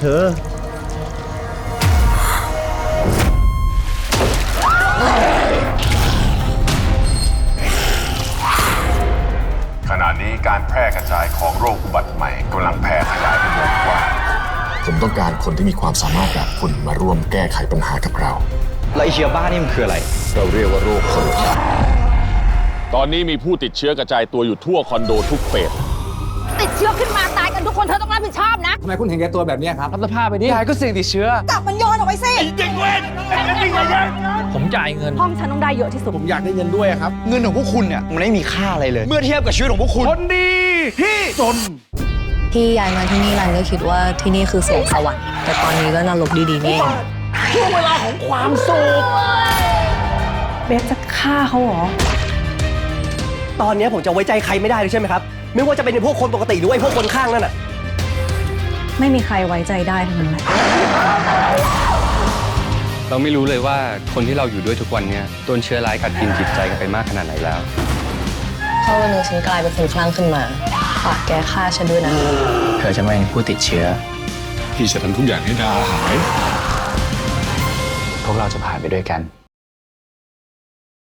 เธอ ขณะนี้การแพร่กระจายของโรคอุบัติใหม่กำลังแพร่ขยายเป็นวงกว้างผมต้องการคนที่มีความสามารถแบบคุณมาร่วมแก้ไขปัญหากับเรา แล้วไอเชื้อบ้านี่มันคืออะไร เราเรียกว่าโรคโคโรนาตอนนี้มีผู้ติดเชื้อกระจายตัวอยู่ทั่วคอนโดทุกเฟสติดเชื้อขึ้นมา รับผิดชอบนะ ทำไมคุณเห็นแก่ตัวแบบนี้ครับ รับสภาพไปดิยายก็เสี่ยงติดเชื้อ จับมันโยนออกไปสิ ผมจ่ายเงิน ห้องฉันต้องได้เยอะที่สุด ผมอยากได้เงินด้วยครับ เงินของพวกคุณเนี่ยมันไม่มีค่าอะไรเลย เมื่อเทียบกับชีวิตของพวกคุณ คนดีที่จน ที่ย้ายมาที่นี่รันก็คิดว่าที่นี่คือสวงสวรรค์แต่ตอนนี้ก็นรกดีๆนี่เองเบสจะฆ่าเขาเหรอ ตอนนี้ผมจะไว้ใจใครไม่ได้เลยใช่ไหมครับ ไม่ว่าจะเป็นไอ้พวกคนปกติหรือว่าไอ้พวกคนข้างนั่นน่ะ ไม่มีใครไว้ใจได้ทั้งนั้นแหละเราไม่รู้เลยว่าคนที่เราอยู่ด้วยทุกวันเนี้ยโดนเชื้อร้ายกัดกินจิตใจกันไปมากขนาดไหนแล้ว ถ้าวันหนึ่งฉันกลายเป็นคนคลั่งขึ้นมาฝากแกฆ่าฉันด้วยนะ เธอจะไม่เป็นผู้ติดเชื้อที่จะทำทุกอย่างให้ดาหาย พวกเราจะผ่านไปด้วยกัน